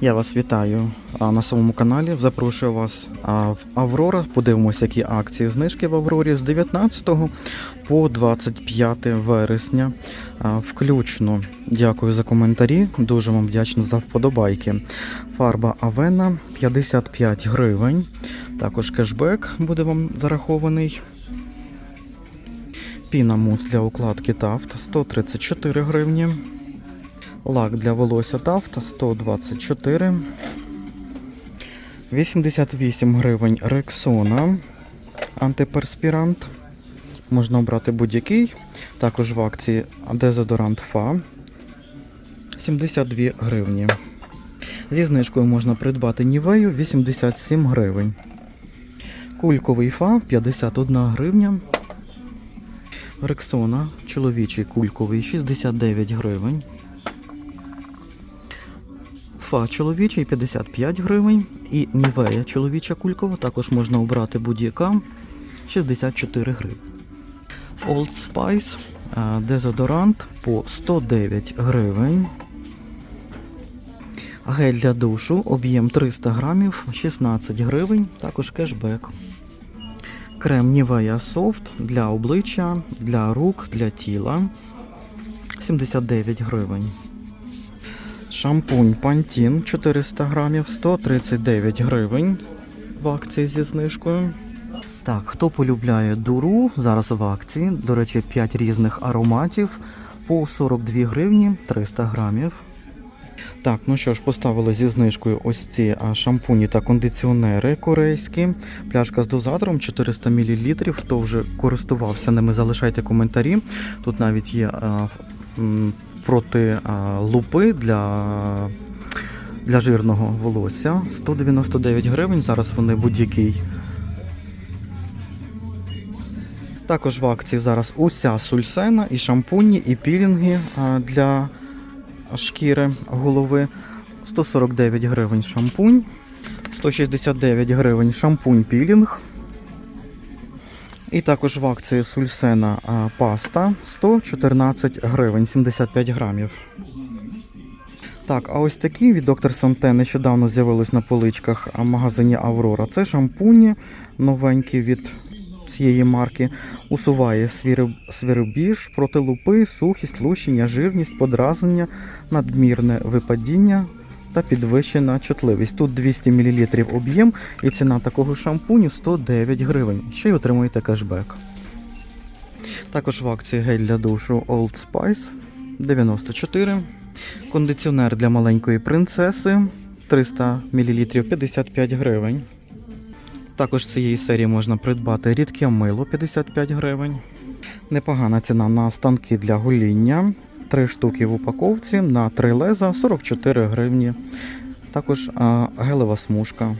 Я вас вітаю на своєму каналі. Запрошую вас в Аврора. Подивимося, які акції знижки в Аврорі з 19 по 25 вересня. Включно. Дякую за коментарі. Дуже вам вдячна за вподобайки. Фарба Авена 55 гривень. Також кешбек буде вам зарахований. Піна мус для укладки Тафт 134 гривні. Лак для волосся Тафт 124. 88 гривень Рексона. Антиперспірант. Можна обрати будь-який. Також в акції дезодорант Фа 72 гривні. Зі знижкою можна придбати Нівею 87 гривень. Кульковий фа 51 гривня. Рексона чоловічий кульковий 69 гривень. Фа чоловічий 55 гривень. І Нівея чоловіча кулькова також можна обрати будь-яка 64 гривень. Old Spice е, дезодорант по 109 гривень. Гель для душу, об'єм 300 грамів, 16 гривень, також кешбек. Крем Nivea Soft для обличчя, для рук, для тіла 79 гривень. Шампунь Pantene 400 грамів 139 гривень в акції зі знижкою. Так, хто полюбляє дуру, зараз в акції. До речі, 5 різних ароматів по 42 гривні 300 грамів. Так, ну що ж, поставили зі знижкою ось ці шампуні та кондиціонери корейські. Пляшка з дозатором 400 мл. Хто вже користувався ними, залишайте коментарі. Тут навіть є а, проти лупи для, для жирного волосся. 199 гривень. Зараз вони будь-який. Також в акції зараз уся сульсена, і шампуні, і пілінги для шкіри голови. 149 гривень шампунь, 169 гривень шампунь пілінг. І також в акції сульсена паста 114 гривень 75 грамів. Так, а ось такі від Доктор Санте нещодавно з'явились на поличках в магазині Аврора. Це шампуні новенькі від цієї марки. Усуває свіробіж проти лупи, сухість, лущення, жирність, подразнення, надмірне випадіння та підвищена чутливість. Тут 200 мл об'єм і ціна такого шампуню 109 гривень. Ще й отримуєте кешбек. Також в акції гель для душу Old Spice 94. Кондиціонер для маленької принцеси 300 мл 55 гривень. Також цієї серії можна придбати рідке мило 55 гривень. Непогана ціна на станки для гоління. Три штуки в упаковці на три леза 44 гривні. Також а, гелева смужка.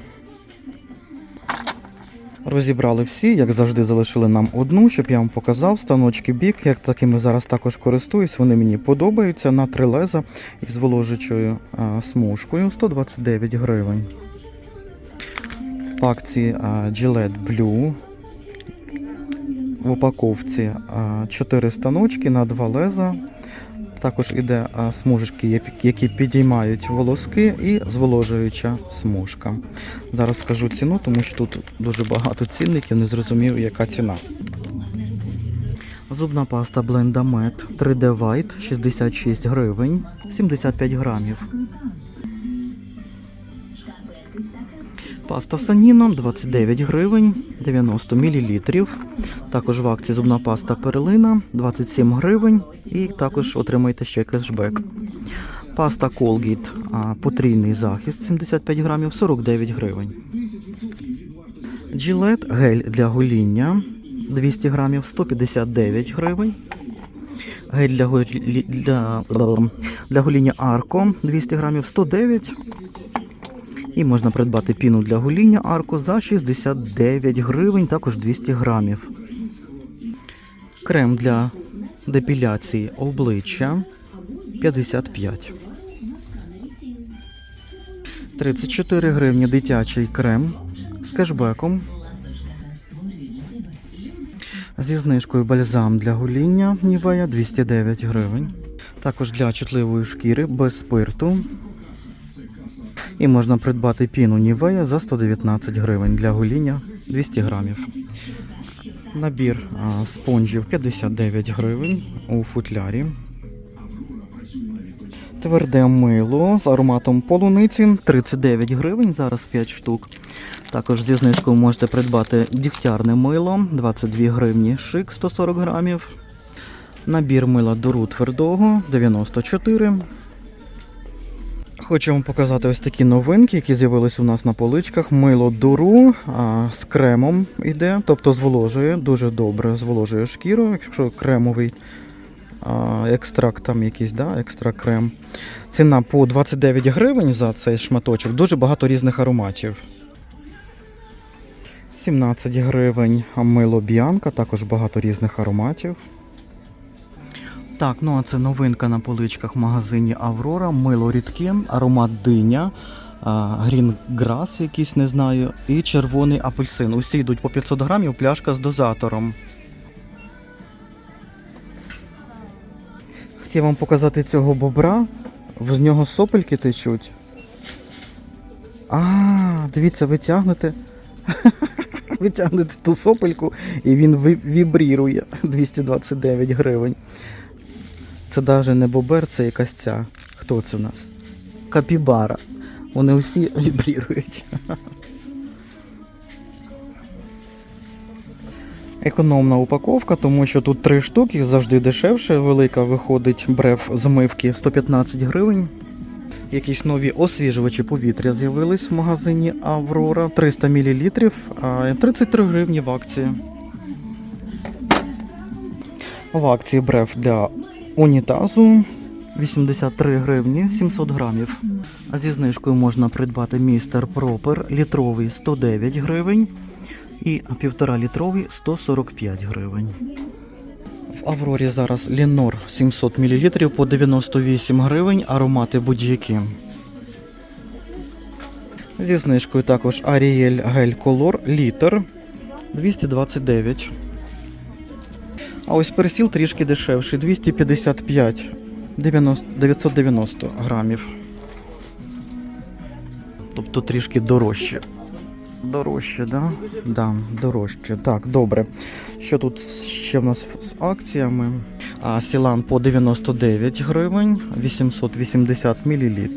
Розібрали всі, як завжди, залишили нам одну, щоб я вам показав. Станочки бік, як такими зараз також користуюсь, вони мені подобаються на три леза із зволожуючою а, смужкою 129 гривень. В акції а, Gillette Blue. В упаковці 4 станочки на 2 леза. Також іде смужечки, які- підіймають волоски, і зволожуюча смужка. Зараз скажу ціну, тому що тут дуже багато цінників, не зрозумів, яка ціна. Зубна паста Blendamed 3D White 66 гривень, 75 грамів. Паста Саніно 29 гривень, 90 мл. Також в акції зубна паста Перлина 27 гривень і також отримаєте ще кешбек. Паста Colgate потрійний захист 75 грамів 49 гривень. Gillette гель для гоління 200 грамів 159 гривень. Гель для, голі... для... для гоління Арко 200 грамів 109 і можна придбати піну для гоління арку за 69 гривень, також 200 грамів. Крем для депіляції обличчя 55. 34 гривні дитячий крем з кешбеком. Зі знижкою бальзам для гоління Нівея 209 гривень. Також для чутливої шкіри без спирту І можна придбати піну Нівея за 119 гривень для гоління 200 грамів. Набір а, спонжів 59 гривень у футлярі. Тверде мило з ароматом полуниці 39 гривень, зараз 5 штук. Також зі знижкою можете придбати дігтярне мило 22 гривні, шик 140 грамів. Набір мила дуру твердого 94. Хочу вам показати ось такі новинки, які з'явились у нас на поличках. Мило дуру а, з кремом йде, тобто зволожує, дуже добре зволожує шкіру, якщо кремовий а, екстракт там якийсь, да, екстракт крем. Ціна по 29 гривень за цей шматочок, дуже багато різних ароматів. 17 гривень мило Біанка, також багато різних ароматів. Так, ну а це новинка на поличках в магазині Аврора. Мило рідке, аромат диня, грін грас якийсь, не знаю, і червоний апельсин. Усі йдуть по 500 грамів, пляшка з дозатором. Хотів вам показати цього бобра. В нього сопельки течуть. А, дивіться, ви тягнете. Ви ту сопельку і він вібрірує 229 гривень. Це навіть не бобер, це якась ця. Хто це в нас? Капібара. Вони усі вібрірують. Економна упаковка, тому що тут три штуки, завжди дешевше. Велика виходить бреф змивки 115 гривень. Якісь нові освіжувачі повітря з'явились в магазині Аврора 300 мл, 33 гривні в акції. В акції бреф для унітазу 83 гривні 700 грамів. Зі знижкою можна придбати містер Пропер літровий 109 гривень і півтора літровий 145 гривень. В Аврорі зараз Лінор 700 мл по 98 гривень, аромати будь-які. Зі знижкою також Ariel Гель Колор літр 229. А ось персіл трішки дешевший 255 90 990 грамів. Тобто трішки дорожче. Дорожче, да? Да, дорожче. Так, добре. Що тут ще в нас з акціями? А, Сілан по 99 гривень, 880 мл.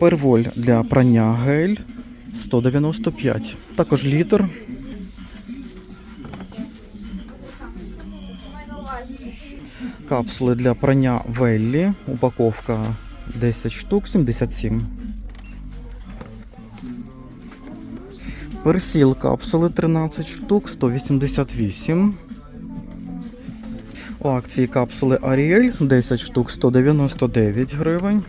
Перволь для прання гель 195. Також літр. Капсули для прання Веллі. Упаковка 10 штук, 77. Персіл капсули 13 штук, 188. У акції капсули Ariel 10 штук, 199 гривень.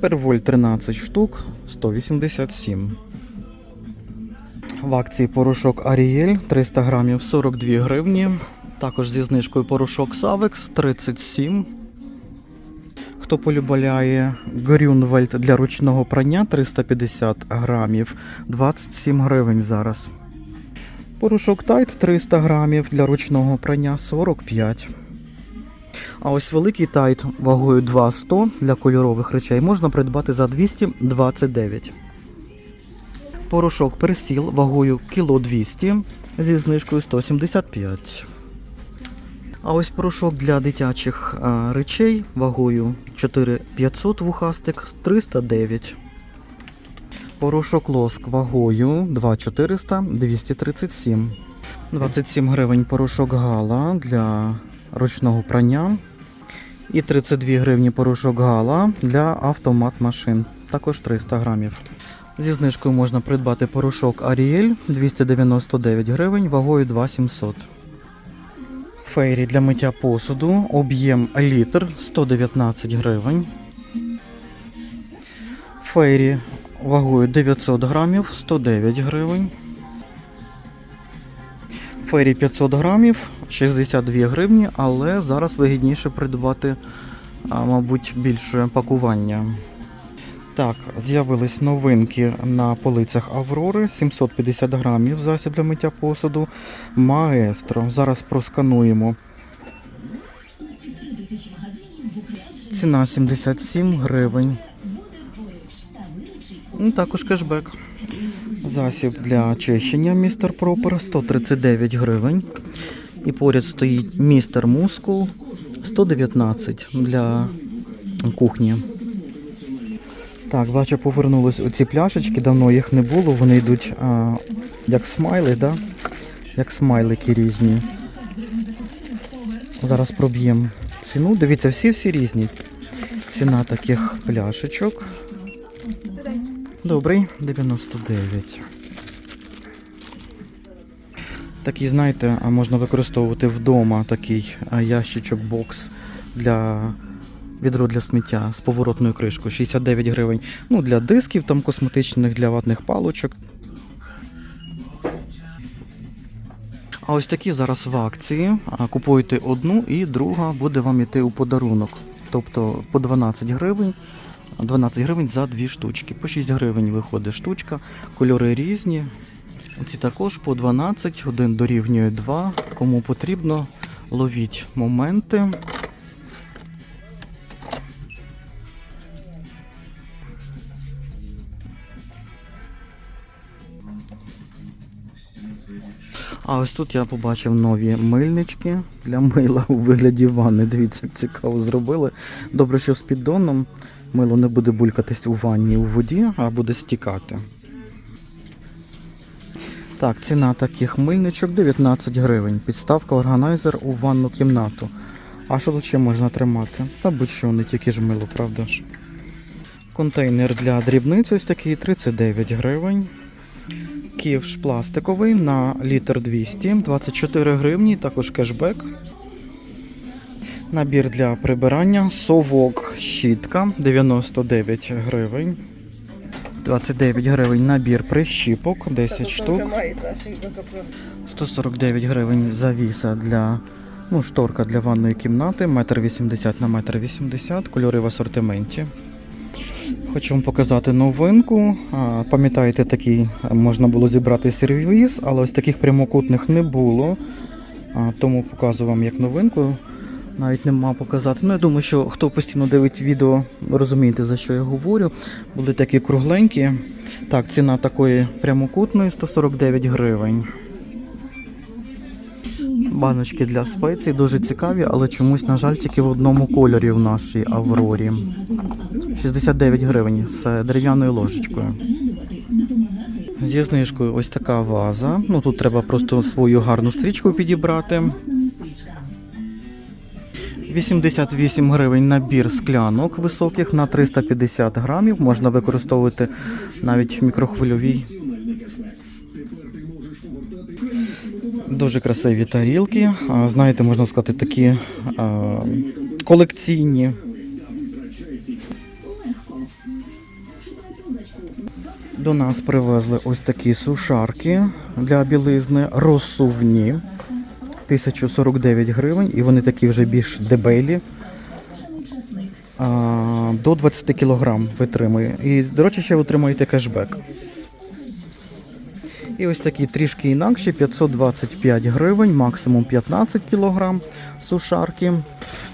Перволь 13 штук, 187. В акції порошок Ariel 300 грамів 42 гривні. Також зі знижкою порошок Savex 37. Хто полюбляє Грюнвельд для ручного прання 350 грамів 27 гривень зараз. Порошок Tide 300 грамів для ручного прання 45. А ось великий тайт вагою 2,100 для кольорових речей можна придбати за 229. Порошок персіл вагою кіло 200 зі знижкою 175. А ось порошок для дитячих речей вагою 4500 вухастик 309. Порошок лоск вагою 2400 237. 27 гривень порошок гала для ручного прання. І 32 гривні порошок гала для автомат машин. Також 300 грамів. Зі знижкою можна придбати порошок Ariel 299 гривень вагою 2700. Фейрі для миття посуду. Об'єм літр 119 гривень. Фейрі вагою 900 грамів 109 гривень. Фейрі 500 грамів 62 гривні, але зараз вигідніше придбати, мабуть, більше пакування. Так, з'явились новинки на полицях Аврори. 750 грамів засіб для миття посуду. Маестро. Зараз проскануємо. Ціна 77 гривень. Ну, також кешбек. Засіб для чищення містер Пропер 139 гривень. І поряд стоїть містер Мускул 119 для кухні. Так, бачу, повернулись оці пляшечки, давно їх не було, вони йдуть а, як смайли, да? як смайлики різні. Зараз проб'ємо ціну. Дивіться, всі-всі різні. Ціна таких пляшечок. Добрий, 99. Такий, знаєте, можна використовувати вдома такий ящичок бокс для відро для сміття з поворотною кришкою 69 гривень. Ну, для дисків там косметичних, для ватних палочок. А ось такі зараз в акції. А, Купуєте одну і друга буде вам іти у подарунок. Тобто по 12 гривень. 12 гривень за дві штучки. По 6 гривень виходить штучка. Кольори різні. Ці також по 12, один дорівнює 2. Кому потрібно, ловіть моменти. А ось тут я побачив нові мильнички для мила у вигляді ванни. Дивіться, цікаво зробили. Добре, що з піддоном мило не буде булькатись у ванні у воді, а буде стікати. Так, ціна таких мильничок 19 гривень. Підставка органайзер у ванну кімнату. А що тут ще можна тримати? Та будь-що, не тільки ж мило, правда ж. Контейнер для дрібниць ось такий 39 гривень. Ківш пластиковий на літр 200, 24 гривні, також кешбек. Набір для прибирання, совок, щітка 99 гривень. 29 гривень набір прищіпок, 10 штук. 149 гривень завіса для ну, шторка для ванної кімнати, 1,80 на 1,80 кольори в асортименті. Хочу вам показати новинку. Пам'ятаєте, такий можна було зібрати сервіс, але ось таких прямокутних не було. Тому показую вам як новинку. Навіть нема показати. Ну, я думаю, що хто постійно дивить відео, розумієте, за що я говорю. Були такі кругленькі. Так, ціна такої прямокутної 149 гривень. Баночки для спецій дуже цікаві, але чомусь, на жаль, тільки в одному кольорі в нашій Аврорі. 69 гривень з дерев'яною ложечкою. Зі знижкою ось така ваза. Ну тут треба просто свою гарну стрічку підібрати. 88 гривень набір склянок високих на 350 грамів. Можна використовувати навіть в мікрохвильовій. Дуже красиві тарілки. Знаєте, можна сказати, такі а, колекційні. До нас привезли ось такі сушарки для білизни, розсувні. 1049 гривень, і вони такі вже більш дебелі. А, до 20 кг витримує. І, до речі, ще отримуєте кешбек. І ось такі трішки інакші, 525 гривень, максимум 15 кг сушарки.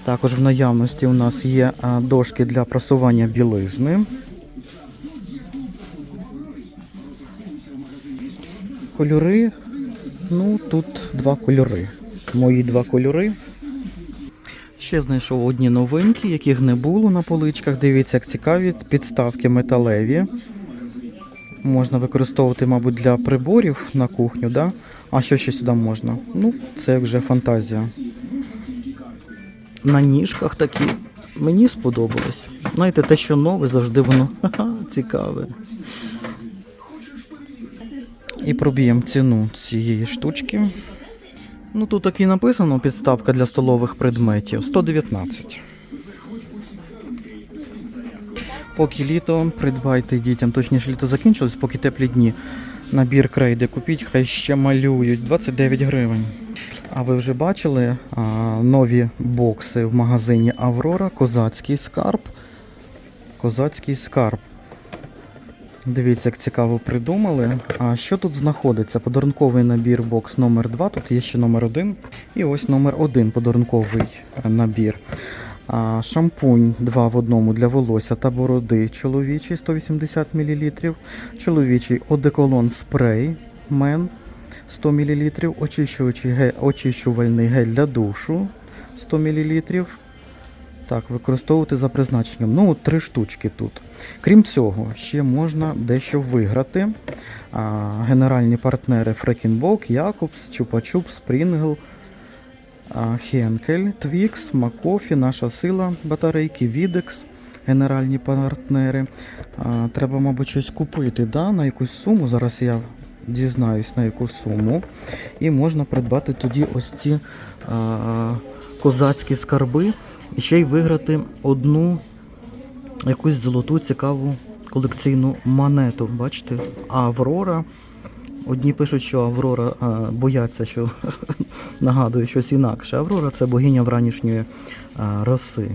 Також в наявності у нас є дошки для просування білизни. Кольори, ну тут два кольори. Мої два кольори. Ще знайшов одні новинки, яких не було на поличках. Дивіться, як цікаві підставки металеві. Можна використовувати, мабуть, для приборів на кухню, да? А що ще сюди можна? Ну, це вже фантазія. На ніжках такі. Мені сподобалось. Знаєте, те, що нове, завжди воно цікаве. І проб'ємо ціну цієї штучки. Ну тут так і написано підставка для столових предметів 119. Поки літо, придбайте дітям, точніше літо закінчилось, поки теплі дні. Набір крейди купіть, хай ще малюють 29 гривень. А ви вже бачили а, нові бокси в магазині Аврора, козацький скарб. Козацький скарб. Дивіться, як цікаво придумали. А що тут знаходиться? Подарунковий набір бокс номер 2 тут є ще номер 1 І ось номер 1 подарунковий е, набір. А, шампунь 2 в одному для волосся та бороди чоловічий 180 мл. Чоловічий одеколон спрей мен 100 мл. Очищувальний гель для душу 100 мл. Так, використовувати за призначенням. Ну, три штучки тут. Крім цього, ще можна дещо виграти. А, генеральні партнери Фрекінбок, Якобс, Чупа-Чуп, Спрінгл, Хенкель, Твікс, Макофі, Наша Сила, батарейки, Відекс, генеральні партнери. А, треба, мабуть, щось купити да, на якусь суму. Зараз я дізнаюсь на яку суму. І можна придбати тоді ось ці козацькі скарби. І ще й виграти одну якусь золоту цікаву колекційну монету. Бачите? Аврора. Одні пишуть, що Аврора а, бояться, що нагадує щось інакше. Аврора це богиня вранішньої а, роси.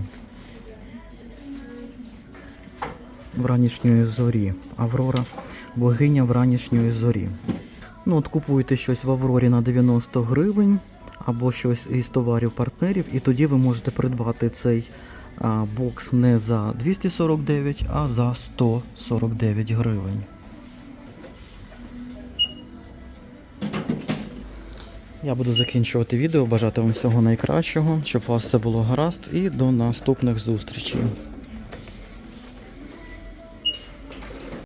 Вранішньої зорі. Аврора богиня вранішньої зорі. Ну, от купуєте щось в Аврорі на 90 гривень або щось із товарів партнерів, і тоді ви можете придбати цей бокс не за 249, а за 149 гривень. Я буду закінчувати відео, бажати вам всього найкращого, щоб у вас все було гаразд і до наступних зустрічей.